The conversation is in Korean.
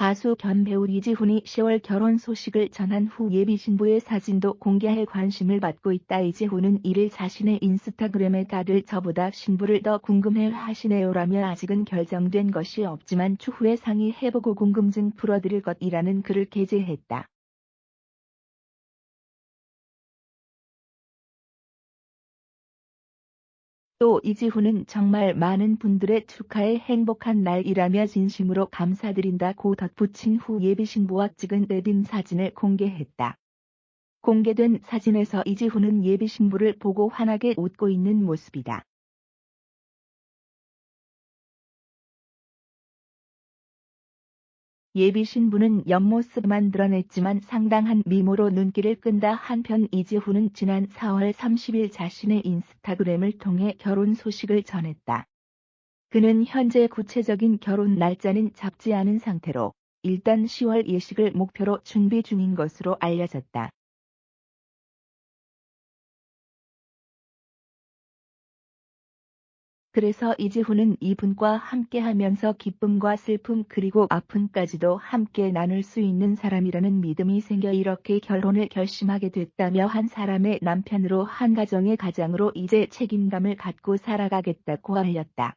가수 겸 배우 이지훈이 10월 결혼 소식을 전한 후 예비 신부의 사진도 공개할 관심을 받고 있다. 이지훈은 이를 자신의 인스타그램에 다들 저보다 신부를 더 궁금해 하시네요라며 아직은 결정된 것이 없지만 추후에 상의해보고 궁금증 풀어드릴 것이라는 글을 게재했다. 또 이지훈은 정말 많은 분들의 축하에 행복한 날이라며 진심으로 감사드린다고 덧붙인 후 예비 신부와 찍은 웨딩 사진을 공개했다. 공개된 사진에서 이지훈은 예비 신부를 보고 환하게 웃고 있는 모습이다. 예비 신부는 옆모습만 드러냈지만 상당한 미모로 눈길을 끈다 한편 이지훈은 지난 4월 30일 자신의 인스타그램을 통해 결혼 소식을 전했다. 그는 현재 구체적인 결혼 날짜는 잡지 않은 상태로 일단 10월 예식을 목표로 준비 중인 것으로 알려졌다. 그래서 이지훈은 이분과 함께하면서 기쁨과 슬픔 그리고 아픔까지도 함께 나눌 수 있는 사람이라는 믿음이 생겨 이렇게 결혼을 결심하게 됐다며 한 사람의 남편으로 한 가정의 가장으로 이제 책임감을 갖고 살아가겠다고 알렸다.